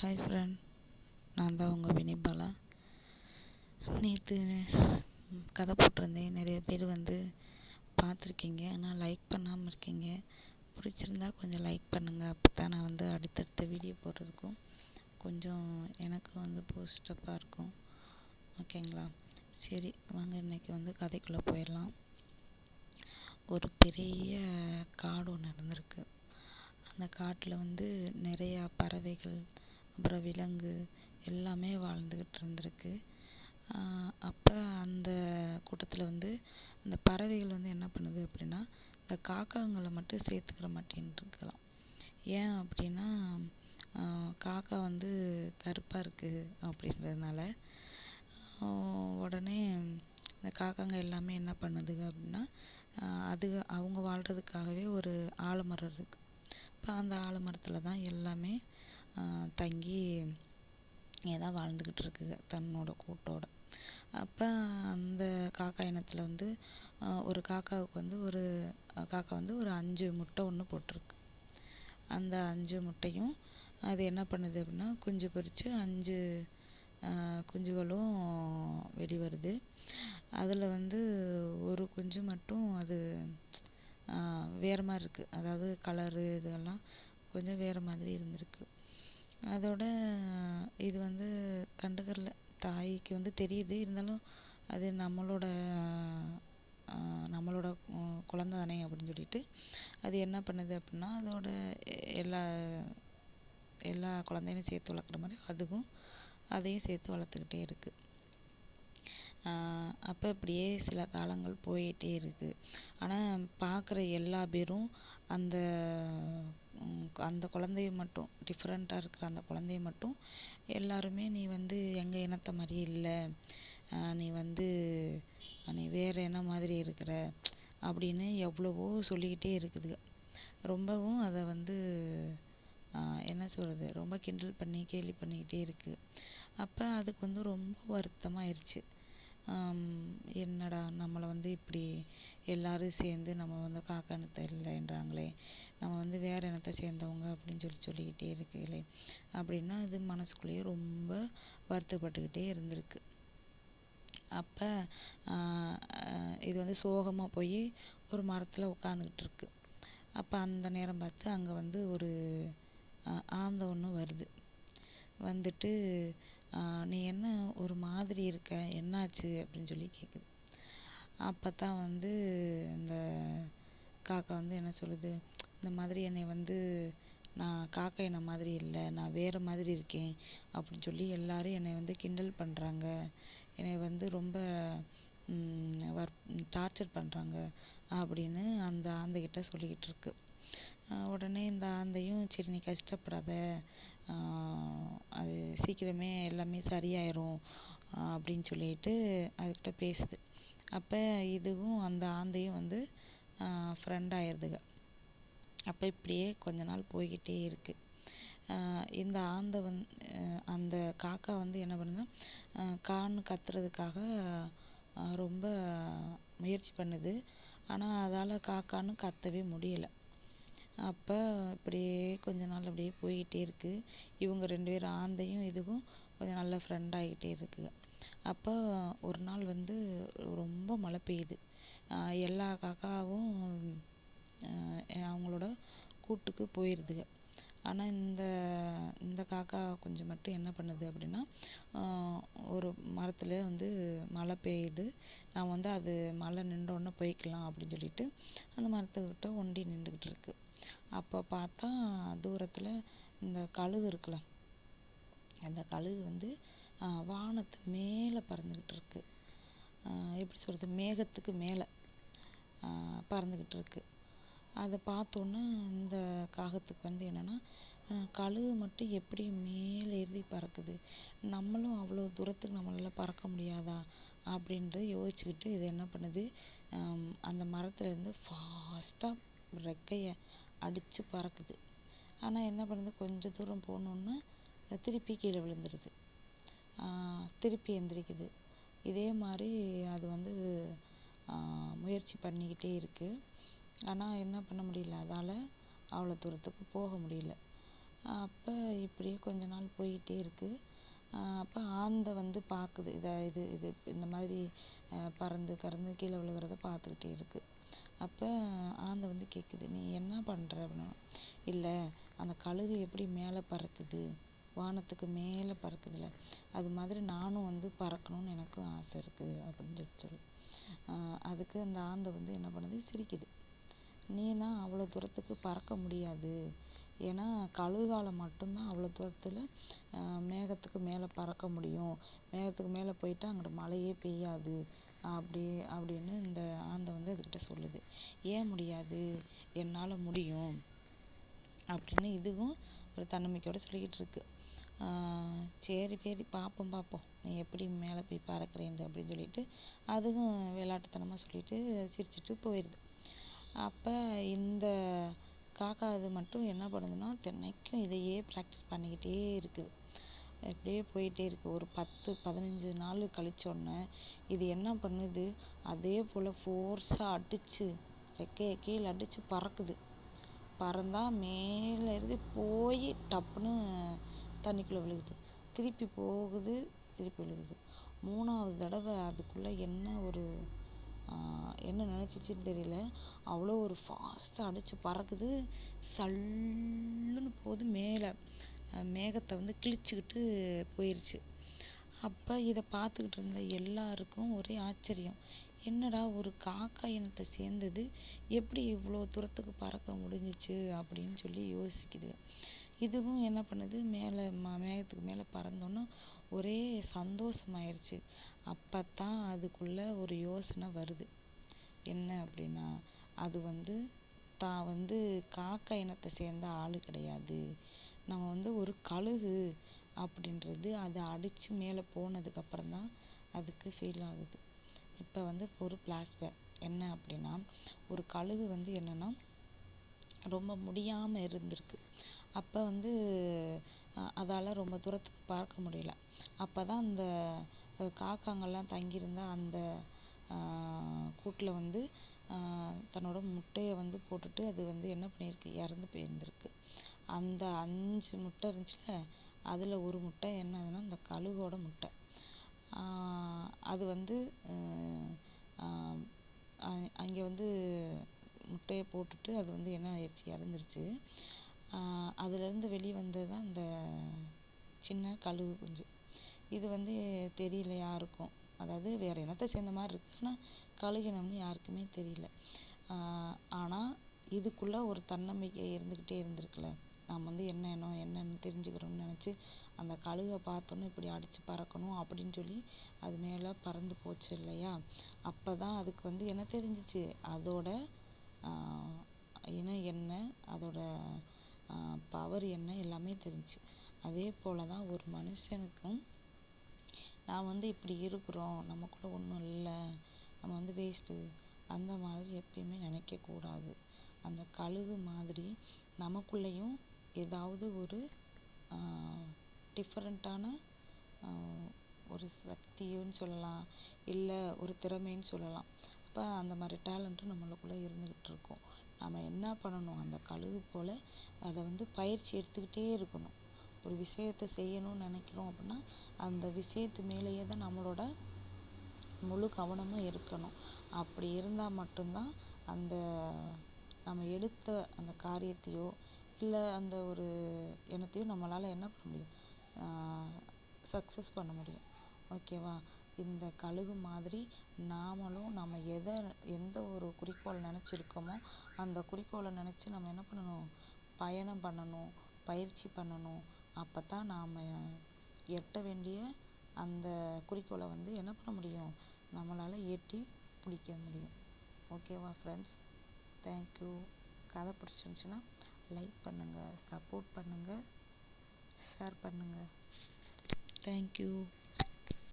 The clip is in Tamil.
ஹாய் ஃப்ரெண்ட் நான் தான் உங்கள் வினிபாலா நேற்று கதை போட்டிருந்தேன். நிறைய பேர் வந்து பார்த்துருக்கீங்க. ஆனால் லைக் பண்ணாமல் இருக்கீங்க. பிடிச்சிருந்தா கொஞ்சம் லைக் பண்ணுங்கள் அப்போ தான் நான் வந்து அடுத்தடுத்த வீடியோ போடுறதுக்கும் கொஞ்சம் எனக்கும் வந்து போஸ்டப்பாக இருக்கும். ஓகேங்களா சரி வாங்க இன்றைக்கி வந்து கதைக்குள்ளே போயிடலாம். ஒரு பெரிய காடு ஒன்று இருந்திருக்கு. அந்த காட்டில் வந்து நிறையா பறவைகள் அப்புறம் விலங்கு எல்லாமே வாழ்ந்துக்கிட்டு இருந்திருக்கு. அப்போ அந்த கூட்டத்தில் வந்து அந்த பறவைகள் வந்து என்ன பண்ணுது அப்படின்னா இந்த காக்காங்களை மட்டும் சேர்த்துக்கிற மாட்டேன்ருக்கலாம் ஏன் அப்படின்னா காக்கா வந்து கருப்பாக இருக்குது அப்படின்றதுனால உடனே இந்த காக்காங்க எல்லாமே என்ன பண்ணுதுங்க அப்படின்னா அது அவங்க வாழ்கிறதுக்காகவே ஒரு ஆலமரம் இருக்குது இப்போ அந்த ஆலமரத்தில் தான் எல்லாமே தங்கி ஏதா வாழ்ந்துக்கிட்டு இருக்குங்க தன்னோட கூட்டோட. அப்போ அந்த காக்கா இனத்தில் வந்து ஒரு காக்காவுக்கு வந்து ஒரு காக்கா வந்து ஒரு அஞ்சு முட்டை ஒன்று போட்டிருக்கு. அந்த அஞ்சு முட்டையும் அது என்ன பண்ணுது அப்படின்னா குஞ்சு பொறித்து அஞ்சு குஞ்சுகளும் வெளிவருது. அதில் வந்து ஒரு குஞ்சு மட்டும் அது வேறு மாதிரி இருக்குது அதாவது கலரு இதெல்லாம் கொஞ்சம் வேறு மாதிரி இருந்திருக்கு. அதோட இது வந்து கண்டுக்கறல. தாய்க்கு வந்து தெரியுது. இருந்தாலும் அது நம்மளோட நம்மளோட குழந்த தானே அப்படின்னு சொல்லிட்டு அது என்ன பண்ணுது அப்படின்னா அதோட எல்லா எல்லா குழந்தையும் சேர்த்து வளர்க்குற மாதிரி அதுவும் அதையும் சேர்த்து வளர்த்துக்கிட்டே இருக்குது அப்போ இப்படியே சில காலங்கள் போயிட்டே இருக்குது ஆனால் பார்க்குற எல்லா பேரும் அந்த அந்த குழந்தைய மட்டும் டிஃப்ரெண்ட்டாக இருக்கிற அந்த குழந்தைய மட்டும் எல்லாருமே நீ வந்து எங்கள் இனத்தை மாதிரி இல்லை. நீ வந்து நீ வேறு இனம் மாதிரி இருக்கிற? அப்படின்னு எவ்வளவோ சொல்லிக்கிட்டே இருக்குது. ரொம்பவும் அதை வந்து என்ன சொல்கிறது ரொம்ப கிண்டல் பண்ணி கேலி பண்ணிக்கிட்டே இருக்குது அப்போ அதுக்கு வந்து ரொம்ப வருத்தமாயிருச்சு. என்னடா நம்மளை வந்து இப்படி எல்லோரும் சேர்ந்து நம்ம வந்து காக்கா இனத்தை இல்லைன்றாங்களே. நம்ம வந்து வேறு இனத்தை சேர்ந்தவங்க அப்படின்னு சொல்லி சொல்லிக்கிட்டே இருக்குங்களே அப்படின்னா அது மனசுக்குள்ளேயே ரொம்ப வருத்தப்பட்டுக்கிட்டே இருந்திருக்கு. அப்போ இது வந்து சோகமாக போய் ஒரு மரத்தில் உட்காந்துக்கிட்டு இருக்கு. அப்போ அந்த நேரம் பார்த்து அங்கே வந்து ஒரு ஆந்த ஒன்று வருது. வந்துட்டு நீ என்ன ஒரு மாதிரி இருக்க? என்னாச்சு? அப்படின்னு சொல்லி கேட்குது அப்போ தான் வந்து இந்த காக்கா வந்து என்ன சொல்லுது? இந்த மாதிரி என்னை வந்து நான் காக்கா என்ன மாதிரி இல்லை நான் வேறு மாதிரி இருக்கேன் அப்படின்னு சொல்லி எல்லாரும் என்னை வந்து கிண்டல் பண்ணுறாங்க என்னை வந்து ரொம்ப வர் டார்ச்சர் பண்ணுறாங்க அப்படின்னு அந்த ஆந்தைக்கிட்ட சொல்லிக்கிட்டு இருக்கு. உடனே இந்த ஆந்தையும் சரி நீ கஷ்டப்படாத. அது சீக்கிரமே எல்லாமே சரியாயிரும் அப்படின்னு சொல்லிட்டு அதுக்கிட்ட பேசுது. அப்போ இதுவும் அந்த ஆந்தையும் வந்து ஃப்ரெண்ட் ஆயிடுதுங்க அப்போ இப்படியே கொஞ்ச நாள் போய்கிட்டே இருக்குது இந்த ஆந்தை வந் அந்த காக்கா வந்து என்ன பண்ணுதுன்னா கான்னு கத்துறதுக்காக ரொம்ப முயற்சி பண்ணுது. ஆனால் அதால் காக்கான்னு கத்தவே முடியலை. அப்போ இப்படியே கொஞ்ச நாள் அப்படியே போய்கிட்டே இருக்குது இவங்க ரெண்டு பேரும் ஆந்தையும் இதுவும் கொஞ்சம் நல்ல ஃப்ரெண்ட் ஆகிட்டே இருக்குது அப்போ ஒரு நாள் வந்து ரொம்ப மழை பெய்யுது. எல்லா காக்காவும் அவங்களோட கூட்டுக்கு போயிடுதுங்க ஆனால் இந்த இந்த காக்கா கொஞ்சம் மட்டும் என்ன பண்ணுது அப்படின்னா ஒரு மரத்தில் வந்து மழை பெய்யுது. நான் வந்து அது மழை நின்றோடனே போய்க்கலாம் அப்படின்னு சொல்லிட்டு அந்த மரத்தை விட்டு ஒண்டி நின்றுக்கிட்டு இருக்கு. அப்போ பார்த்தா தூரத்தில் இந்த கழுகு இருக்குல்ல அந்த கழுகு வந்து வானத்து மேலே பறந்துக்கிட்டு இருக்கு. எப்படி சொல்கிறது மேகத்துக்கு மேலே பறந்துக்கிட்டு இருக்கு. அதை பார்த்தோன்னே இந்த காகத்துக்கு வந்து என்னென்னா கழுகு மட்டும் எப்படி மேலே ஏறி பறக்குது? நம்மளும் அவ்வளோ தூரத்துக்கு நம்மளால் பறக்க முடியாதா? அப்படின்ட்டு யோசிச்சுக்கிட்டு இது என்ன பண்ணுது? அந்த மரத்துலேருந்து ஃபாஸ்ட்டாக ரெக்கையை அடித்து பறக்குது. ஆனால் என்ன பண்ணுது? கொஞ்சம் தூரம் போனோன்னே திருப்பி கீழே விழுந்துடுது திருப்பி எந்திரிக்குது. இதே மாதிரி அது வந்து முயற்சி பண்ணிக்கிட்டே இருக்குது ஆனால் என்ன பண்ண முடியல. அதால் அவ்வளோ தூரத்துக்கு போக முடியல. அப்போ இப்படியே கொஞ்ச நாள் போயிட்டே இருக்குது அப்போ ஆந்தை வந்து பார்க்குது இதை இது இது இந்த மாதிரி பறந்து கறந்து கீழே விழுகிறத பார்த்துக்கிட்டே இருக்குது அப்போ ஆந்தை வந்து கேட்குது நீ என்ன பண்ணுற அப்படின்னா இல்லை அந்த கழுகு எப்படி மேலே பறக்குது? வானத்துக்கு மேலே பறக்குதுல்ல அது மாதிரி நானும் வந்து பறக்கணும்னு எனக்கும் ஆசை இருக்குது அப்படின்னு சொல்லி. சொல்லு அதுக்கு அந்த ஆந்தை வந்து என்ன பண்ணுது? சிரிக்குது. நீலாம் அவ்வளோ தூரத்துக்கு பறக்க முடியாது. ஏன்னா கழுகால் மட்டும்தான் அவ்வளோ தூரத்தில் மேகத்துக்கு மேலே பறக்க முடியும். மேகத்துக்கு மேலே போயிட்டால் அங்கிட்டு மழையே பெய்யாது. அப்படி அப்படின்னு இந்த ஆந்தை வந்து அதுக்கிட்ட சொல்லுது. ஏன் முடியாது? என்னால் முடியும். அப்படின்னு இதுவும் ஒரு தன்னம்பிக்கையோடு சொல்லிக்கிட்டு இருக்கு. சரி சரி பார்ப்போம் பார்ப்போம் நீ எப்படி மேலே போய் பறக்கிறேன் அப்படின்னு சொல்லிட்டு அதுவும் விளாட்டுத்தனமாக சொல்லிட்டு சிரிச்சிட்டு போயிடுது அப்போ இந்த காக்கா இது மட்டும் என்ன பண்ணுதுன்னா தினைக்கும் இதையே ப்ராக்டிஸ் பண்ணிக்கிட்டே இருக்குது. இப்படியே போயிட்டே இருக்குது ஒரு பத்து பதினஞ்சு நாள் கழிச்சோடனே இது என்ன பண்ணுது? அதே போல் ஃபோர்ஸாக அடித்து ரெக்கையை கீழே அடித்து பறக்குது. பறந்தா மேலே இருந்து போய் டப்புன்னு தண்ணிக்குள்ளே விழுகுது. திருப்பி போகுது திருப்பி விழுகுது. மூணாவது தடவை அதுக்குள்ளே என்ன ஒரு என்ன நினச்சிச்சின்னு தெரியல. அவ்வளோ ஒரு ஃபாஸ்ட்டாக அடித்து பறக்குது. சல்லுன்னு போகுது மேலே மேகத்தை வந்து கிழிச்சிக்கிட்டு போயிருச்சு. அப்போ இதை பார்த்துக்கிட்டு இருந்த எல்லாருக்கும் ஒரே ஆச்சரியம். என்னடா ஒரு காக்கா இனத்தை சேர்ந்தது? எப்படி இவ்வளோ தூரத்துக்கு பறக்க முடிஞ்சிச்சு? அப்படின்னு சொல்லி யோசிக்குது. இதுவும் என்ன பண்ணுது? மேலே ம மேகத்துக்கு மேலே பறந்தோன்னே ஒரே சந்தோஷமாயிருச்சு. அப்போ தான் அதுக்குள்ளே ஒரு யோசனை வருது. என்ன அப்படின்னா அது வந்து தான் வந்து காக்கா இனத்தை சேர்ந்த ஆள் கிடையாது. நம்ம வந்து ஒரு கழுகு அப்படின்றது அதை அடித்து மேலே போனதுக்கப்புறம் தான் அதுக்கு ஃபீல் ஆகுது. இப்போ வந்து ஒரு ஃப்ளாஷ்பேக் என்ன அப்படின்னா ஒரு கழுகு வந்து என்னென்னா ரொம்ப முடியாமல் இருந்திருக்கு. அப்போ வந்து அதால் ரொம்ப தூரத்துக்கு பார்க்க முடியல. அப்போ தான் அந்த காக்காங்கள்லாம் தங்கியிருந்த அந்த கூட்டில் வந்து தன்னோட முட்டையை வந்து போட்டுட்டு அது வந்து என்ன பண்ணியிருக்கு? இறந்து போயிருந்திருக்கு. அந்த அஞ்சு முட்டை இருந்துச்சுல அதில் ஒரு முட்டை என்னதுன்னா அந்த கழுகோட முட்டை. அது வந்து அங்கே வந்து முட்டையை போட்டுட்டு அது வந்து என்ன ஆயிடுச்சு? இறந்துருச்சு. அதுலேருந்து வெளியே வந்தது தான் இந்த சின்ன கழுகு குஞ்சு. இது வந்து தெரியல யாருக்கும். அதாவது வேறு இனத்தை சேர்ந்த மாதிரி இருக்குது ஆனால் கழுகினம்னு யாருக்குமே தெரியல. ஆனால் இதுக்குள்ளே ஒரு தன்னம்பிக்கை இருந்துக்கிட்டே இருந்திருக்குல்ல. நாம் வந்து என்ன இனம் என்னன்னு தெரிஞ்சுக்கிறோம்னு நினச்சி அந்த கழுகை பார்த்தோன்னே இப்படி அடித்து பறக்கணும் அப்படின்னு சொல்லி அது மேலே பறந்து போச்சு இல்லையா? அப்போ தான் அதுக்கு வந்து என்ன தெரிஞ்சிச்சு? அதோட இனம் என்ன அதோட பவர் என்ன எல்லாமே தெரிஞ்சுச்சு. அதே போல் தான் ஒரு மனுஷனுக்கும் நான் வந்து இப்படி இருக்கிறோம் நமக்குள்ளே ஒன்றும் இல்லை நம்ம வந்து வேஸ்ட்டு அந்த மாதிரி எப்பயுமே நினைக்கக்கூடாது அந்த கழுகு மாதிரி நமக்குள்ளேயும் ஏதாவது ஒரு டிஃப்ரெண்ட்டான ஒரு சக்தின்னு சொல்லலாம் இல்லை ஒரு திறமைன்னு சொல்லலாம். அப்போ அந்த மாதிரி டேலண்ட்டும் நம்மளுக்குள்ளே இருந்துக்கிட்டு இருக்கும். நம்ம என்ன பண்ணணும்? அந்த கழுகு போல் அதை வந்து பயிற்சி எடுத்துக்கிட்டே இருக்கணும். ஒரு விஷயத்தை செய்யணும்னு நினைக்கிறோம் அப்படின்னா அந்த விஷயத்து மேலேயே தான் நம்மளோட முழு கவனமும் இருக்கணும். அப்படி இருந்தால் மட்டும்தான் அந்த நம்ம எடுத்த அந்த காரியத்தையோ இல்லை அந்த ஒரு எண்ணத்தையும் நம்மளால் என்ன பண்ண முடியும்? சக்ஸஸ் பண்ண முடியும். ஓகேவா இந்த கழுகு மாதிரி நாமளும் நம்ம எதை எந்த ஒரு குறிக்கோள் நினச்சிருக்கோமோ அந்த குறிக்கோளை நினச்சி நம்ம என்ன பண்ணணும்? பயணம் பண்ணணும் பயிற்சி பண்ணணும் அப்போ தான் நாம் எட்ட வேண்டிய அந்த குறிக்கோளை வந்து என்ன பண்ண முடியும்? நம்மளால் எட்டி பிடிக்க முடியும். ஓகேவா ஃப்ரெண்ட்ஸ் தேங்க்யூ கதை பிடிச்சிருந்துச்சின்னா லைக் பண்ணுங்கள் சப்போர்ட் பண்ணுங்கள் ஷேர் பண்ணுங்கள் தேங்க்யூ